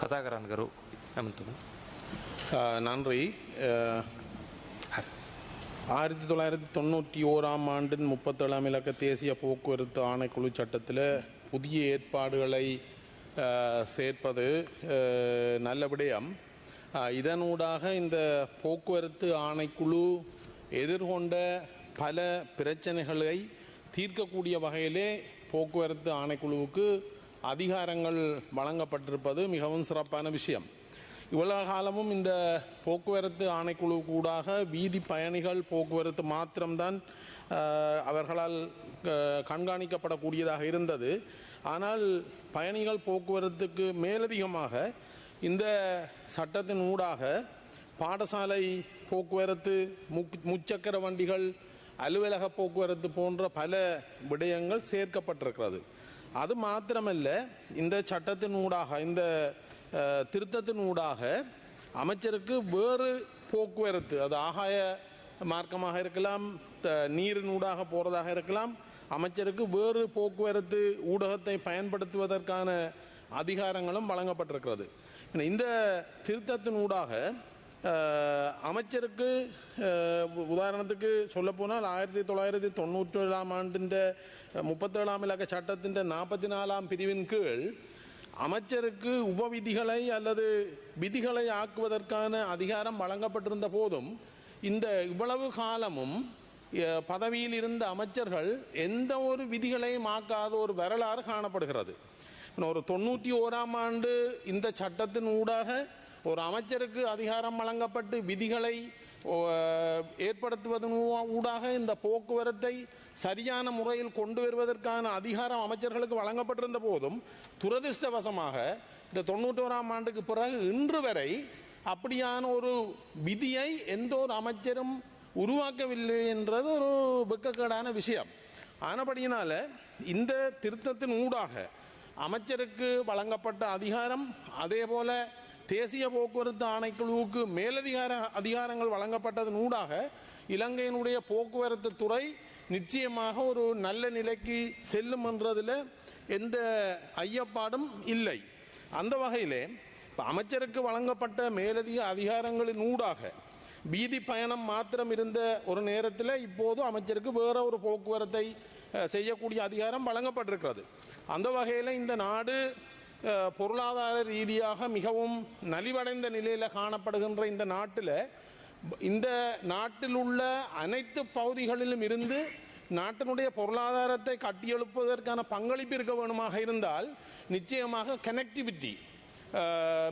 ಕಥಾಕರನ್ಗರು ನಮ್ಮದು நன்றி. ஆயிரத்தி தொள்ளாயிரத்தி தொண்ணூற்றி ஓராம் ஆண்டின் முப்பத்தேழாம் இலக்க தேசிய போக்குவரத்து ஆணைக்குழு சட்டத்தில் புதிய ஏற்பாடுகளை சேர்ப்பது நல்ல விடயம். இதனூடாக இந்த போக்குவரத்து ஆணைக்குழு எதிர்கொண்ட பல பிரச்சனைகளை தீர்க்கக்கூடிய வகையிலே போக்குவரத்து ஆணைக்குழுவுக்கு அதிகாரங்கள் வழங்கப்பட்டிருப்பது மிகவும் சிறப்பான விஷயம். இவ்வளவு காலமும் இந்த போக்குவரத்து ஆணைக்குழு கூடாக வீதி பயணிகள் போக்குவரத்து மாத்திரம்தான் அவர்களால் கண்காணிக்கப்படக்கூடியதாக இருந்தது. ஆனால் பயணிகள் போக்குவரத்துக்கு மேலதிகமாக இந்த சட்டத்தின் ஊடாக பாடசாலை போக்குவரத்து முக் முச்சக்கர வண்டிகள் அலுவலக போக்குவரத்து போன்ற பல விடயங்கள் சேர்க்கப்பட்டிருக்கிறது. அது மாத்திரமல்ல இந்த சட்டத்தின் ஊடாக இந்த திருத்தத்தின் ஊடாக அமைச்சருக்கு வேறு போக்குவரத்து அது ஆகாய மார்க்கமாக இருக்கலாம் நீரின் ஊடாக போகிறதாக இருக்கலாம் அமைச்சருக்கு வேறு போக்குவரத்து ஊடகத்தை பயன்படுத்துவதற்கான அதிகாரங்களும் வழங்கப்பட்டிருக்கிறது. இந்த திருத்தத்தின் ஊடாக அமைச்சருக்கு உதாரணத்துக்கு சொல்லப்போனால் ஆயிரத்தி தொள்ளாயிரத்தி தொண்ணூற்றி ஏழாம் ஆண்டின் முப்பத்தேழாம் இலக்க சட்டத்தின் நாற்பத்தி நாலாம் பிரிவின் கீழ் அமைச்சருக்கு உபவிதிகளை அல்லது விதிகளை ஆக்குவதற்கான அதிகாரம் வழங்கப்பட்டிருந்த போதும் இந்த இவ்வளவு காலமும் பதவியில் இருந்த அமைச்சர்கள் எந்த ஒரு விதிகளையும் ஆக்காத ஒரு வரலாறு காணப்படுகிறது. ஒரு தொண்ணூற்றி ஓராம் ஆண்டு இந்த சட்டத்தின் ஊடாக ஒரு அமைச்சருக்கு அதிகாரம் வழங்கப்பட்டு விதிகளை ஏற்படுத்துவதன் ஊடாக இந்த போக்குவரத்தை சரியான முறையில் கொண்டு வருவதற்கான அதிகாரம் அமைச்சர்களுக்கு வழங்கப்பட்டிருந்த போதும் துரதிர்ஷ்டவசமாக இந்த தொண்ணூற்றோராம் ஆண்டுக்கு பிறகு இன்று வரை அப்படியான ஒரு விதியை எந்த ஒரு அமைச்சரும் உருவாக்கவில்லை என்றது ஒரு வெக்கக்கேடான விஷயம். ஆனபடியினால் இந்த திருத்தத்தின் ஊடாக அமைச்சருக்கு வழங்கப்பட்ட அதிகாரம் அதே போல் தேசிய போக்குவரத்து ஆணைக்குழுவுக்கு மேலதிகார அதிகாரங்கள் வழங்கப்பட்டதன் ஊடாக இலங்கையினுடைய போக்குவரத்து துறை நிச்சயமாக ஒரு நல்ல நிலைக்கு செல்லும் என்றதில் எந்த ஐயப்பாடும் இல்லை. அந்த வகையிலே இப்போ அமைச்சருக்கு வழங்கப்பட்ட மேலதிக அதிகாரங்களின் ஊடாக வீதி பயணம் மாத்திரம் இருந்த ஒரு நேரத்தில் இப்போது அமைச்சருக்கு வேற ஒரு போக்குவரத்தை செய்யக்கூடிய அதிகாரம் வழங்கப்பட்டிருக்கிறது. அந்த வகையில் இந்த நாடு பொருளாதார ரீதியாக மிகவும் நலிவடைந்த நிலையில் காணப்படுகின்ற இந்த நாட்டில் இந்த நாட்டில் உள்ள அனைத்து பகுதிகளிலும் இருந்து நாட்டினுடைய பொருளாதாரத்தை கட்டியெழுப்பதற்கான பங்களிப்பு இருக்க வேணுமாக இருந்தால் நிச்சயமாக கனெக்டிவிட்டி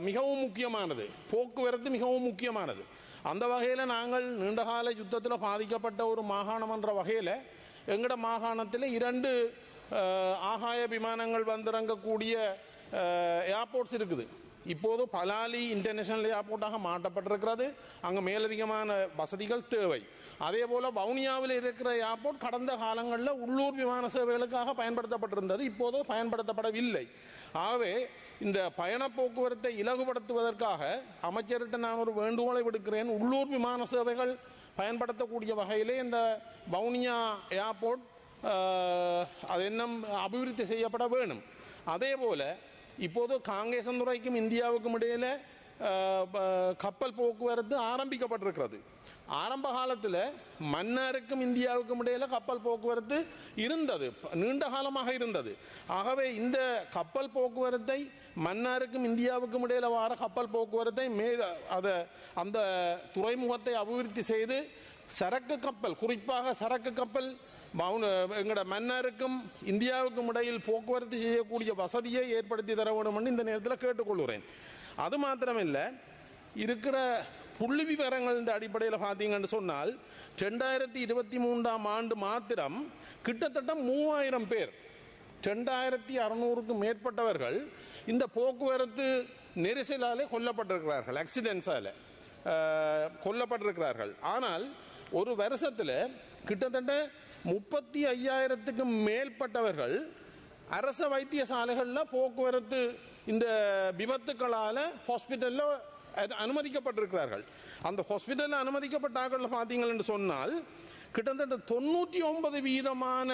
மிகவும் முக்கியமானது. போக்குவரத்து மிகவும் முக்கியமானது. அந்த வகையில் நாங்கள் நீண்டகால யுத்தத்தில் பாதிக்கப்பட்ட ஒரு மாகாணம் என்ற வகையில் எங்களோட மாகாணத்தில் இரண்டு ஆகாய விமானங்கள் வந்திறங்கக்கூடிய ஏர்போர்ட்ஸ் இருக்குது. இப்போது பலாலி இன்டர்நேஷனல் ஏர்போர்ட்டாக மாற்றப்பட்டிருக்கிறது. அங்கே மேலதிகமான வசதிகள் தேவை. அதே போல் வவுனியாவில் இருக்கிற ஏர்போர்ட் கடந்த காலங்களில் உள்ளூர் விமான சேவைகளுக்காக பயன்படுத்தப்பட்டிருந்தது. இப்போது பயன்படுத்தப்படவில்லை. ஆகவே இந்த பயண போக்குவரத்தை இலகுபடுத்துவதற்காக அமைச்சர்கிட்ட நான் ஒரு வேண்டுகோளை விடுக்கிறேன். உள்ளூர் விமான சேவைகள் பயன்படுத்தக்கூடிய வகையிலே இந்த வவுனியா ஏர்போர்ட் அது என்ன அபிவிருத்தி செய்யப்பட வேணும் அதே போல் இப்போது காங்கேசந்துறைக்கும் இந்தியாவுக்கும் இடையில கப்பல் போக்குவரத்து ஆரம்பிக்கப்பட்டிருக்கிறது. ஆரம்ப காலத்தில் மன்னாருக்கும் இந்தியாவுக்கும் இடையில கப்பல் போக்குவரத்து இருந்தது நீண்ட காலமாக இருந்தது. ஆகவே இந்த கப்பல் போக்குவரத்தை மன்னாருக்கும் இந்தியாவுக்கும் இடையில வார கப்பல் போக்குவரத்தை மே அதை அந்த துறைமுகத்தை அபிவிருத்தி செய்து சரக்கு கப்பல் குறிப்பாக சரக்கு கப்பல் மவுன எங்களோட மன்னருக்கும் இந்தியாவுக்கும் இடையில் போக்குவரத்து செய்யக்கூடிய வசதியை ஏற்படுத்தி தர வேணும்னு இந்த நேரத்தில் கேட்டுக்கொள்கிறேன். அது மாத்திரமில்லை இருக்கிற புள்ளி விவரங்கள் அடிப்படையில் பார்த்தீங்கன்னு சொன்னால் ரெண்டாயிரத்தி இருபத்தி மூன்றாம் ஆண்டு மாத்திரம் கிட்டத்தட்ட மூவாயிரம் பேர் ரெண்டாயிரத்தி அறநூறுக்கும் மேற்பட்டவர்கள் இந்த போக்குவரத்து நெரிசலாலே கொல்லப்பட்டிருக்கிறார்கள் ஆக்சிடென்ட்ஸால் கொல்லப்பட்டிருக்கிறார்கள். ஆனால் ஒரு வருஷத்தில் கிட்டத்தட்ட முப்பத்தி ஐயாயிரத்துக்கும் மேற்பட்டவர்கள் அரச வைத்தியசாலைகளில் போக்குவரத்து இந்த விபத்துக்களால் ஹாஸ்பிட்டலில் அனுமதிக்கப்பட்டிருக்கிறார்கள். அந்த ஹாஸ்பிட்டலில் அனுமதிக்கப்பட்டார்கள் பார்த்தீங்கன்னு சொன்னால் கிட்டத்தட்ட தொண்ணூற்றி ஒன்பது வீதமான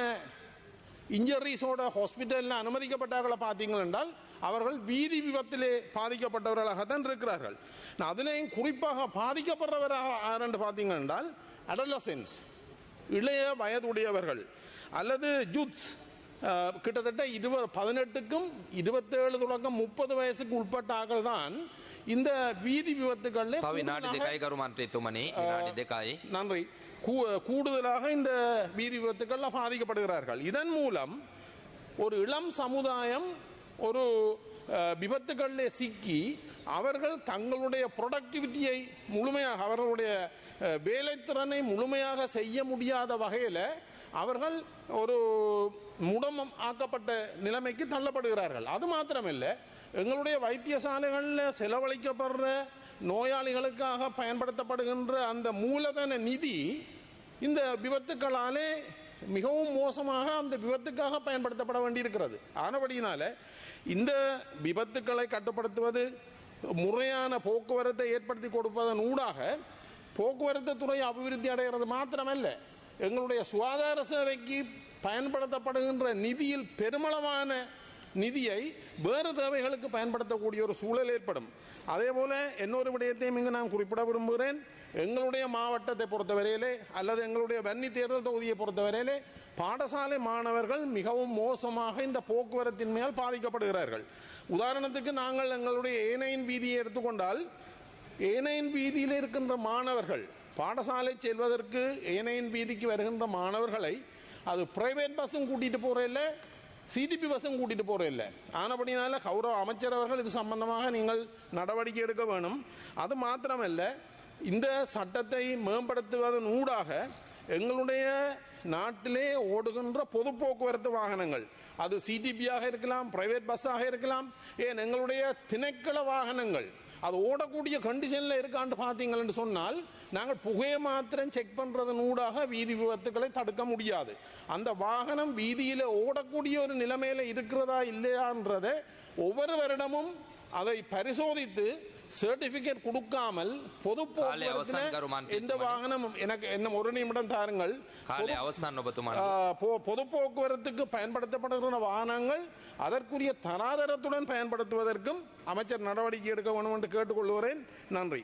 இன்ஜுரிஸோட ஹாஸ்பிட்டலில் அனுமதிக்கப்பட்டார்களை பார்த்தீங்கள் என்றால் அவர்கள் வீதி விபத்திலே பாதிக்கப்பட்டவர்களாகத்தான் இருக்கிறார்கள். அதிலேயும் குறிப்பாக பாதிக்கப்படுறவராக ஆரண்டு பார்த்தீங்க என்றால் அடலசென்ஸ் இளைய வயதுடையவர்கள் அல்லது ஜூத்ஸ் கிட்டத்தட்ட இருபது பதினெட்டுக்கும் இருபத்தேழு தொடக்கம் முப்பது வயசுக்கு உட்பட்ட ஆக்கள் தான் இந்த வீதி விபத்துகளில் நன்றி. கூடுதலாக இந்த வீதி விபத்துகளில் பாதிக்கப்படுகிறார்கள். இதன் மூலம் ஒரு இளம் சமுதாயம் ஒரு விபத்துகளில் சிக்கி அவர்கள் தங்களுடைய ப்ரொடக்டிவிட்டியை முழுமையாக அவர்களுடைய வேலைத்திறனை முழுமையாக செய்ய முடியாத வகையில் அவர்கள் ஒரு முடமம் ஆக்கப்பட்ட நிலைமைக்கு தள்ளப்படுகிறார்கள். அது மாத்திரமில்லை எங்களுடைய வைத்தியசாலைகளில் செலவழிக்கப்படுற நோயாளிகளுக்காக பயன்படுத்தப்படுகின்ற அந்த மூலதன நிதி இந்த விபத்துக்களாலே மிகவும் மோசமாக அந்த விபத்துக்காக பயன்படுத்தப்பட வேண்டியிருக்கிறது. ஆனபடியினால இந்த விபத்துக்களை கட்டுப்படுத்துவது முறையான போக்குவரத்தை ஏற்படுத்தி கொடுப்பதன் ஊடாக போக்குவரத்து துறை அபிவிருத்தி அடைகிறது மாத்திரமல்ல எங்களுடைய சுகாதார சேவைக்கு பயன்படுத்தப்படுகின்ற நிதியில் பெருமளவான நிதியை வேறு தேவைகளுக்கு பயன்படுத்தக்கூடிய ஒரு சூழல் ஏற்படும். அதே போல இன்னொரு விடயத்தையும் இங்கு நான் குறிப்பிட விரும்புகிறேன். எங்களுடைய மாவட்டத்தை பொறுத்தவரையிலே அல்லது எங்களுடைய வன்னி தேர்தல் தொகுதியை பொறுத்தவரையிலே பாடசாலை மாணவர்கள் மிகவும் மோசமாக இந்த போக்குவரத்தின் மேல் பாதிக்கப்படுகிறார்கள். உதாரணத்துக்கு நாங்கள் எங்களுடைய ஏனையின் வீதியை எடுத்துக்கொண்டால் ஏனையின் வீதியில் இருக்கின்ற மாணவர்கள் பாடசாலை செல்வதற்கு ஏனையின் வீதிக்கு வருகின்ற மாணவர்களை அது பிரைவேட் பஸ்ஸும் கூட்டிகிட்டு போகிறதில்ல சிடிபி பஸ்ஸும் கூட்டிகிட்டு போகிறதில்ல ஆனபடினால கௌரவ அமைச்சர் அவர்கள் இது சம்பந்தமாக நீங்கள் நடவடிக்கை எடுக்க வேணும். அது மாத்திரமல்ல இந்த சட்டத்தை மேம்படுத்துவதன் ஊடாக எங்களுடைய நாட்டிலே ஓடுகின்ற பொது போக்குவரத்து வாகனங்கள் அது சிடிபியாக இருக்கலாம் பிரைவேட் பஸ்ஸாக இருக்கலாம் ஏன் எங்களுடைய திணைக்கள வாகனங்கள் அது ஓடக்கூடிய கண்டிஷனில் இருக்கான்னு பார்த்தீங்கன்னு சொன்னால் நாங்கள் புகையை மாத்திரம் செக் பண்ணுறதனூடாக வீதி விபத்துக்களை தடுக்க முடியாது. அந்த வாகனம் வீதியில் ஓடக்கூடிய ஒரு நிலைமையில் இருக்கிறதா இல்லையான்றதை ஒவ்வொரு வருடமும் அதை பரிசோதித்து சர்டிபிகேட் கொடுக்காமல் பொது எந்த வாகனமும் எனக்கு என்ன ஒரு நிமிடம் தாருங்கள். பொது போக்குவரத்துக்கு பயன்படுத்தப்படுகிற வாகனங்கள் அதற்குரிய தராதரத்துடன் பயன்படுத்துவதற்கும் அமைச்சர் நடவடிக்கை எடுக்க வேண்டும் என்று கேட்டுக்கொள்கிறேன். நன்றி.